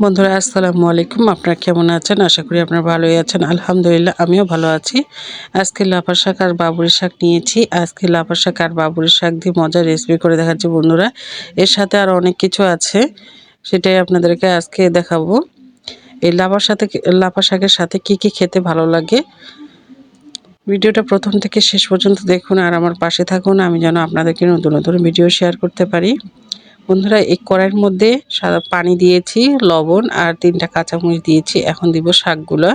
বন্ধুরা, আসসালামু আলাইকুম। আপনারা কেমন আছেন? আশা করি আপনারা ভালোই আছেন। আলহামদুলিল্লাহ, আমিও ভালো আছি। আজকে লাফা শাক আর বাবুরি শাক নিয়েছি। আজকে লাফা শাক আর বাবুরি শাক দিয়ে মজার রেসিপি করে দেখাচ্ছি বন্ধুরা। এর সাথে আর অনেক কিছু আছে, সেটাই আপনাদেরকে আজকে দেখাবো। এই লাফার সাথে লাফা শাকের সাথে কি কি খেতে ভালো লাগে? ভিডিওটা প্রথম থেকে শেষ পর্যন্ত দেখুন আর আমার পাশে থাকুন। আমি যেন আপনাদেরকে নতুন নতুন ভিডিও শেয়ার করতে পারি। বন্ধুরা, এই কড়াইয়ের মধ্যে সাদা পানি দিয়েছি, লবণ আর তিনটা কাঁচামরিচ দিয়েছি। এখন দিব শাকগুলো।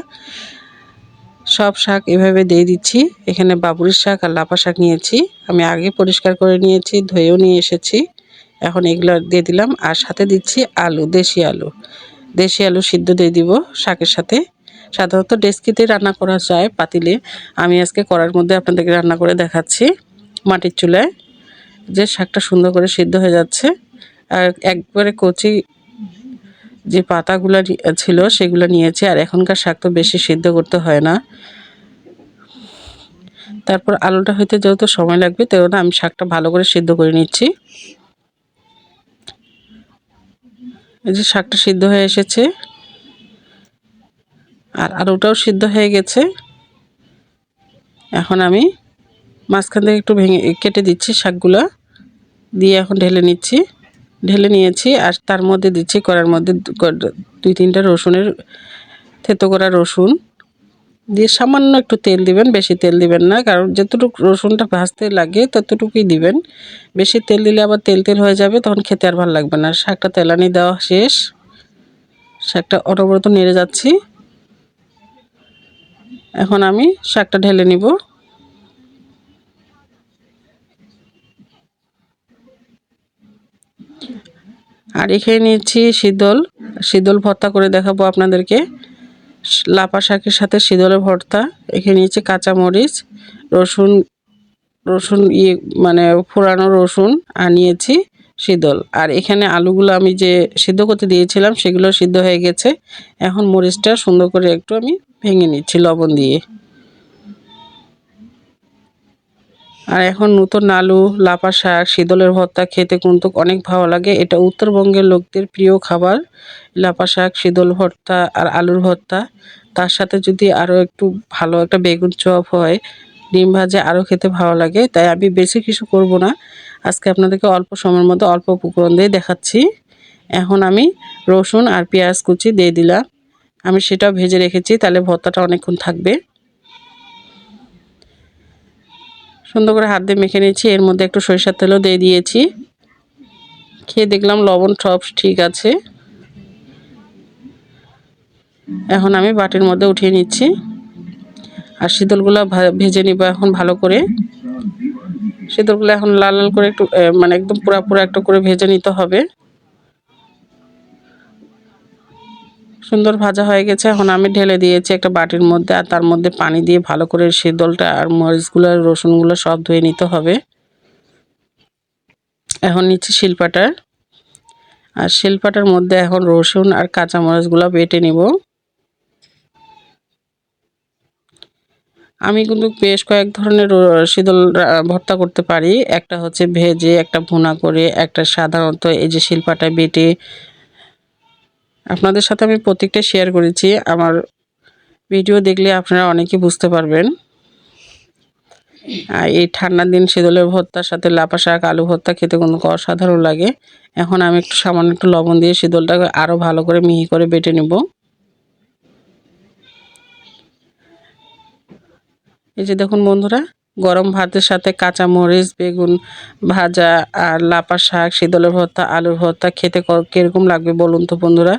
সব শাক এভাবে দিয়ে দিচ্ছি। এখানে বাবুরির শাক আর লাপা শাক নিয়েছি। আমি আগে পরিষ্কার করে নিয়েছি, ধুয়েও নিয়ে এসেছি। এখন এগুলো দিয়ে দিলাম। আর সাথে দিচ্ছি আলু, দেশি আলু। দেশি আলু সিদ্ধ দিয়ে দিব শাকের সাথে। সাধারণত ডেস্কিতে রান্না করা যায় পাতিলে। আমি আজকে কড়ার মধ্যে আপনাদেরকে রান্না করে দেখাচ্ছি মাটির চুলায়। যে শাকটা সুন্দর করে সিদ্ধ হয়ে যাচ্ছে, আর একবারে কচি যে পাতাগুলো ছিল সেগুলো নিয়েছি, আর এখনকার শাক তো বেশি সিদ্ধ করতে হয় না। তারপর আলুটা হইতে যেহেতু সময় লাগবে তেমন আমি শাকটা ভালো করে সিদ্ধ করে নিচ্ছি। এই যে শাকটা সিদ্ধ হয়ে এসেছে, আর আলুটাও সিদ্ধ হয়ে গেছে। এখন আমি মাঝখান থেকে একটু ভেঙে কেটে দিচ্ছি শাকগুলো। দিয়ে এখন ঢেলে নিচ্ছি। ঢেলে নিয়েছি আর তার মধ্যে দিচ্ছি কড়ার মধ্যে দুই তিনটা রসুনের থেতো করা রসুন। দিয়ে সামান্য একটু তেল দিবেন, বেশি তেল দিবেন না, কারণ যতটুকু রসুনটা ভাজতে লাগে ততটুকুই দিবেন। বেশি তেল দিলে আবার তেল তেল হয়ে যাবে, তখন খেতে আর ভালো লাগবে না। শাকটা তেলানি দেওয়া শেষ। শাকটা অনবরত নেড়ে যাচ্ছি। এখন আমি শাকটা ঢেলে নিব। আর এখানে নিয়েছি শীতল। শীতল ভর্তা করে দেখাবো আপনাদেরকে। লাপা শাকের সাথে শীতলের ভর্তা। এখানে নিয়েছি কাঁচামরিচ, রসুন রসুন ইয়ে মানে ফোড়ানো রসুন, আর নিয়েছি শীতল। আর এখানে আলুগুলো আমি যে সিদ্ধ করতে দিয়েছিলাম, সেগুলো সিদ্ধ হয়ে গেছে। এখন মরিচটা সুন্দর করে একটু আমি ভেঙে নিচ্ছি লবণ দিয়ে। আর এখন নতুন আলু লাপা শাক, শীতলের ভর্তা খেতে কিন্তু অনেক ভালো লাগে। এটা উত্তরবঙ্গের লোকদের প্রিয় খাবার লাপা শাক, শীতল ভর্তা আর আলুর ভর্তা। তার সাথে যদি আরও একটু ভালো একটা বেগুন চপ হয়, ডিম ভাজা আরও খেতে ভালো লাগে। তাই আমি বেশি কিছু করব না। আজকে আপনাদেরকে অল্প সময়ের মধ্যে অল্প উপকরণ দিয়ে দেখাচ্ছি। এখন আমি রসুন আর পেঁয়াজ কুচি দিয়ে দিলাম। আমি সেটাও ভেজে রেখেছি, তাহলে ভর্তাটা অনেকক্ষণ থাকবে। সুন্দর করে হাত দিয়ে মেখে নিয়েছি। এর মধ্যে একটু সরিষার তেলও দিয়ে দিয়েছি। খেয়ে দেখলাম লবণ সব ঠিক আছে। এখন আমি বাটির মধ্যে উঠিয়ে নিচ্ছি। আর শীতলগুলো ভেজে নিব এখন ভালো করে। শীতলগুলো এখন লাল লাল করে একটু মানে একদম পুরা পুরা একটু করে ভেজে নিতে হবে। সুন্দর ভাজা হয়ে গেছে। এখন আমি ঢেলে দিয়েছি একটা বাটির মধ্যে আর তার মধ্যে পানি দিয়ে ভালো করে শীতলটা আর মরিচগুলো আর রসুনগুলো সব ধুয়ে নিতে হবে। এখন নিচ্ছি শিলপাটার আর শিলপাটার মধ্যে এখন রসুন আর কাঁচা মরিচগুলো বেটে নিব। আমি কিন্তু বেশ কয়েক ধরনের শীতল ভর্তা করতে পারি। একটা হচ্ছে ভেজে, একটা ভুনা করে, একটা সাধারণত এই যে শিলপাটা বেটে আপনাদের সাথে আমি প্রত্যেকটা শেয়ার করেছি। আমার ভিডিও দেখলে আপনারা অনেকে বুঝতে পারবেন। আর এই ঠান্ডার দিন শীতলের ভর্তার সাথে লাপা শাক, আলু ভর্তা খেতে কোনো অসাধারণ লাগে। এখন আমি একটু সামান্য একটু লবণ দিয়ে শীতলটাকে আরও ভালো করে মিহি করে বেটে নেব। এই যে দেখুন বন্ধুরা, গরম ভাতের সাথে কাঁচা মরিচ বেগুন ভাজা আর লাপা শাক, শীতলের ভর্তা, আলুর ভর্তা খেতে কীরকম লাগবে বলুন তো বন্ধুরা?